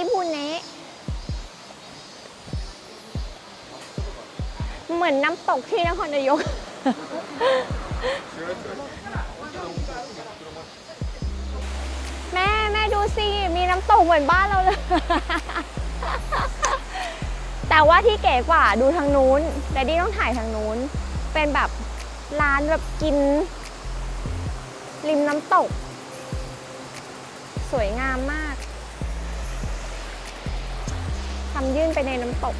ิบุเนะเหมือนน้ำตกที่นครนายก แม่แม่ดูสิ มีน้ำตกเหมือนบ้านเราเลย แต่ว่าที่เก๋กว่าดูทางนู้นแต่ดี้ต้องถ่ายทางนู้น เป็นแบบร้านแบบกิน ริมน้ำตก สวยงามมาก ทำยื่นไปในน้ำตก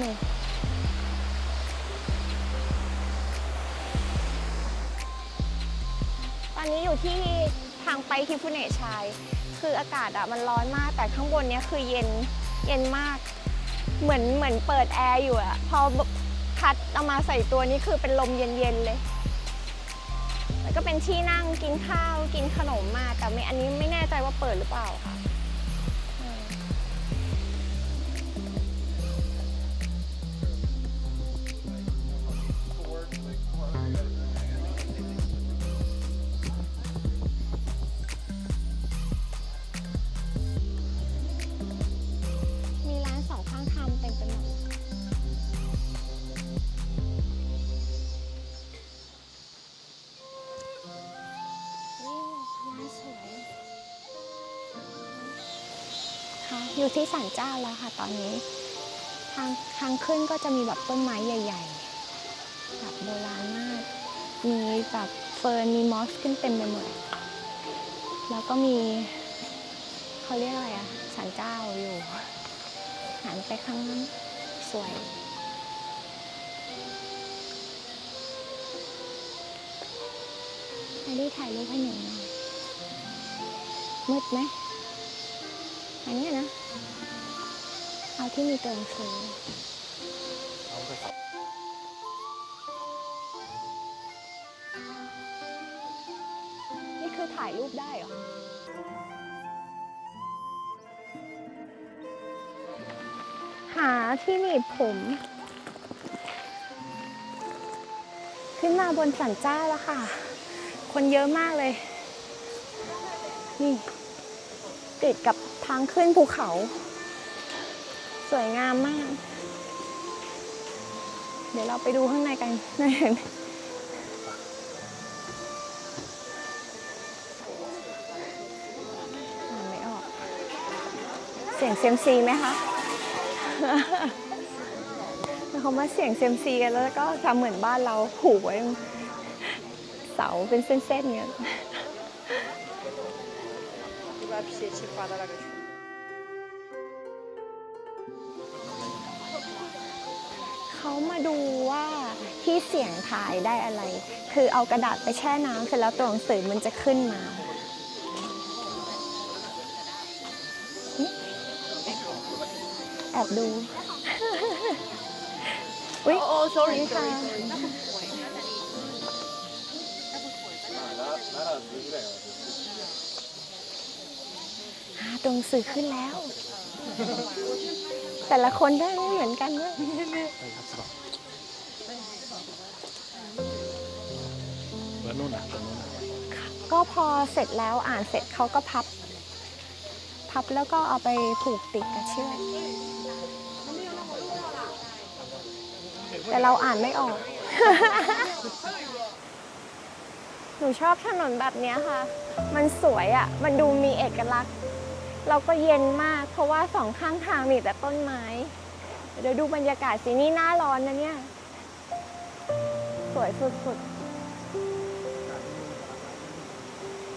นี่ตอนนี้อยู่ที่ทางไปทิฟุเนชาย คืออากาศอะมันร้อนมาก แต่ข้างบนเนี้ยคือเย็น เย็นมาก เหมือนเหมือนเปิดแอร์อยู่อะพอพ ดเอามาใส่ตัวนี้คือเป็นลมเย็นๆเลย แล้วก็เป็นที่นั่งกินข้าวกินขนมมาแต่ไม่อันนี้ไม่แน่ใจว่าเปิดหรือเปล่าค่ะ อยู่ที่ศาลเจ้าแล้วค่ะตอนนี้ ทางทางขึ้นก็จะมีแบบต้นไม้ใหญ่ๆแบบโบราณมาก มีแบบเฟิร์นมีมอสขึ้นเต็มไปหมดแล้วก็มีเขาเรียกอะไรอะศาลเจ้าอยู่ หันไปข้างนั้นสวยไอดี้ถ่ายรูปให้หนูหน่อยมืดไหมอันนี้นะ เอาที่มีตัวหนังสือนี่คือถ่ายรูปได้เหรอ หาที่หนีบผม ขึ้นมาบนสันเจ้าแล้วค่ะ คนเยอะมากเลย นี่ ติดกับทางขึ้นภูเขา สวยงามมาก เดี๋ยวเราไปดูข้างในกันอ่านไม่ออก เสียงเซมซีไหมคะเขามาเสียงเซมซีกันแล้วก็ทำเหมือนบ้านเราผูกไว้เสาเป็นเส้นๆเงี้ย เขามาดูว่าที่เสียงทายได้อะไร คือเอากระดาษไปแช่น้ำเสร็จแล้วตัวหนังสือมันจะขึ้นมานี่แอบดู อุ๊ย Oh, sorry, นี่ค่ะ sorry. หาตัวหนังสือขึ้นแล้ว แต่ละคนได้ไม่เหมือนกันด้วยแล้วนู่นอะตรงนู้นอะก็พอเสร็จแล้วอ่านเสร็จเขาก็พับ พับแล้วก็เอาไปผูกติดกับเชือกแต่เราอ่านไม่ออก หนูชอบถนนแบบนี้ค่ะ มันสวยอะ มันดูมีเอกลักษณ์ เราก็เย็นมากเพราะว่าสองข้างทางมีแต่ต้นไม้ เดี๋ยวดูบรรยากาศสินี่หน้าร้อนนะเนี่ย สวยสุดๆ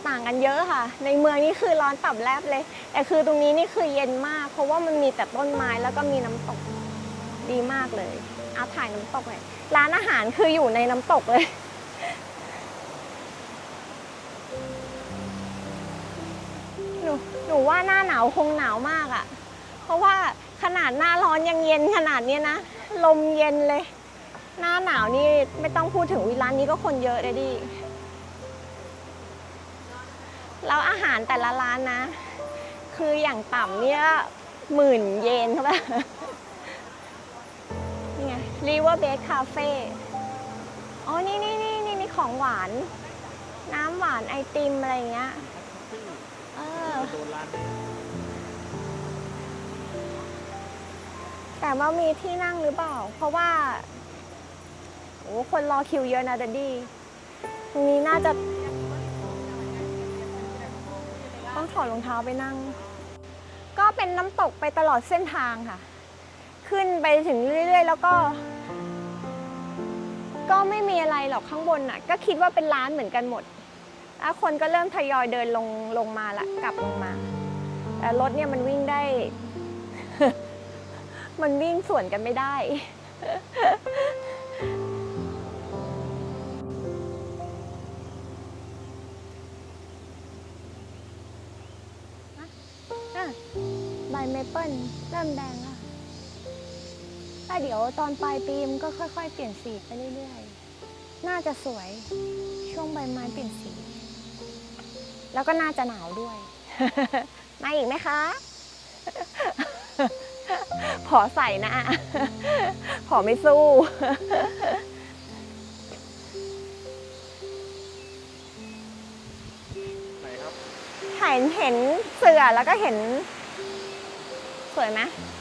ต่างกันเยอะค่ะ ในเมืองนี่คือร้อนตับแลบเลย แต่คือตรงนี้นี่คือเย็นมาก เพราะว่ามันมีแต่ต้นไม้แล้วก็มีน้ำตกดีมากเลย เอาถ่ายน้ำตกเลยร้านอาหารคืออยู่ในน้ำตกเลย นูหนูว่าหน้าหนาวคงหนาวมากอะ่ะ เพราะว่าขนาดหน้าร้อนยังเย็นขนาดนี้นะ ลมเย็นเลย หน้าหนาวนี่ไม่ต้องพูดถึงวิร้านนี้ก็คนเยอะเลยดิ แล้วอาหารแต่ละร้านนะ คืออย่างต่ำเนี่ยหมื่นเยนเข้าไปนี่ไง River Bed Cafe อ๋อ นี่นี่นี่นี่ของหวาน น้ำหวานไอติมอะไรเงี้ย เออ โดนร้านนี้ แต่ว่ามีที่นั่งหรือเปล่า เพราะว่าโอ้คนรอคิวเยอะนะดันดี้นี้น่าจะ ต้องถอดรองเท้าไปนั่ง ก็เป็นน้ำตกไปตลอดเส้นทางค่ะ ขึ้นไปถึงเรื่อยๆ แล้วก็ ก็ไม่มีอะไรหรอกข้างบนน่ะ ก็คิดว่าเป็นร้านเหมือนกันหมด แล้วคนก็เริ่มทยอยเดินลงลงมาละกลับลงมา แต่รถเนี่ยมันวิ่งได้ มันวิ่งสวนกันไม่ได้อะใบเมเปิลเริ่มแดงแล้วแต่เดี๋ยวตอนปลายปีมันก็ค่อย ๆ เปลี่ยนสีไปเรื่อยๆ น่าจะสวยช่วงใบไม้เปลี่ยนสี แล้วก็น่าจะหนาวด้วย มาอีกไหมคะ ขอใส่นะ ขอไม่สู้ ไหนครับ เห็นเห็นเสือแล้วก็เห็น สวยไหมส